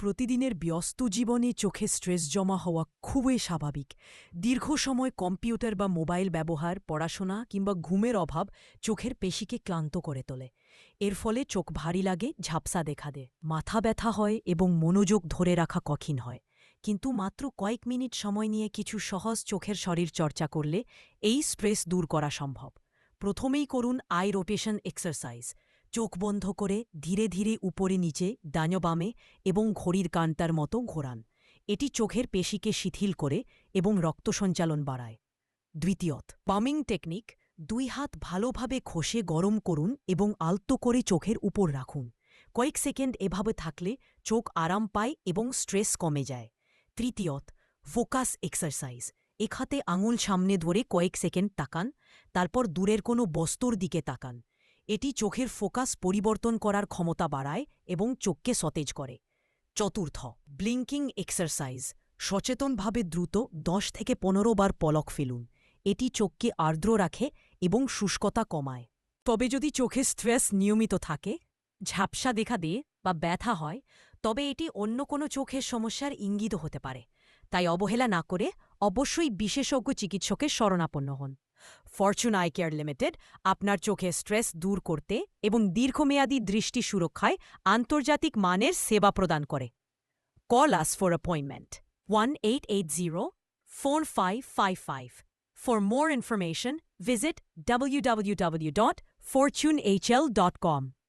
প্রতিদিনের ব্যস্ত জীবনে চোখে স্ট্রেস জমা হওয়া খুবই স্বাভাবিক। দীর্ঘ সময় কম্পিউটার বা মোবাইল ব্যবহার, পড়াশোনা কিংবা ঘুমের অভাব চোখের পেশিকে ক্লান্ত করে তোলে। এর ফলে চোখ ভারী লাগে, ঝাপসা দেখা দেয়, মাথা ব্যথা হয় এবং মনোযোগ ধরে রাখা কঠিন হয়। কিন্তু মাত্র কয়েক মিনিট সময় নিয়ে কিছু সহজ চোখের শরীর চর্চা করলে এই স্ট্রেস দূর করা সম্ভব। প্রথমেই করুন আই রোটেশন এক্সারসাইজ। চোখ বন্ধ করে ধীরে ধীরে উপরে নিচে, ডান বামে এবং ঘড়ির কান্তার মতো ঘোরান। এটি চোখের পেশিকে শিথিল করে এবং রক্ত সঞ্চালন বাড়ায়। দ্বিতীয়ত, পামিং টেকনিক, দুই হাত ভালোভাবে ঘষে গরম করুন এবং আলতো করে চোখের উপর রাখুন। কয়েক সেকেন্ড এভাবে থাকলে চোখ আরাম পায় এবং স্ট্রেস কমে যায়। তৃতীয়ত, ফোকাস এক্সারসাইজ এখাতে আঙুল সামনে ধরে কয়েক সেকেন্ড তাকান, তারপর দূরের কোনো বস্তুর দিকে তাকান। এটি চোখের ফোকাস পরিবর্তন করার ক্ষমতা বাড়ায় এবং চোখকে সতেজ করে। চতুর্থ ব্লিঙ্কিং এক্সারসাইজ। সচেতনভাবে দ্রুত দশ থেকে পনেরো বার পলক ফেলুন। এটি চোখকে আর্দ্র রাখে এবং শুষ্কতা কমায়। তবে যদি চোখে স্ট্রেস নিয়মিত থাকে, ঝাপসা দেখা দিয়ে বা ব্যথা হয়, তবে এটি অন্য কোনো চোখের সমস্যার ইঙ্গিত হতে পারে। তাই অবহেলা না করে অবশ্যই বিশেষজ্ঞ চিকিৎসকের শরণাপন্ন হন। ফরচুন আই কেয়ার লিমিটেড আপনার চোখে স্ট্রেস দূর করতে এবং দীর্ঘমেয়াদী দৃষ্টি সুরক্ষায় আন্তর্জাতিক মানের সেবা প্রদান করে। Call us for appointment one eight eight zero four five five five for more information visit www.fortunehl.com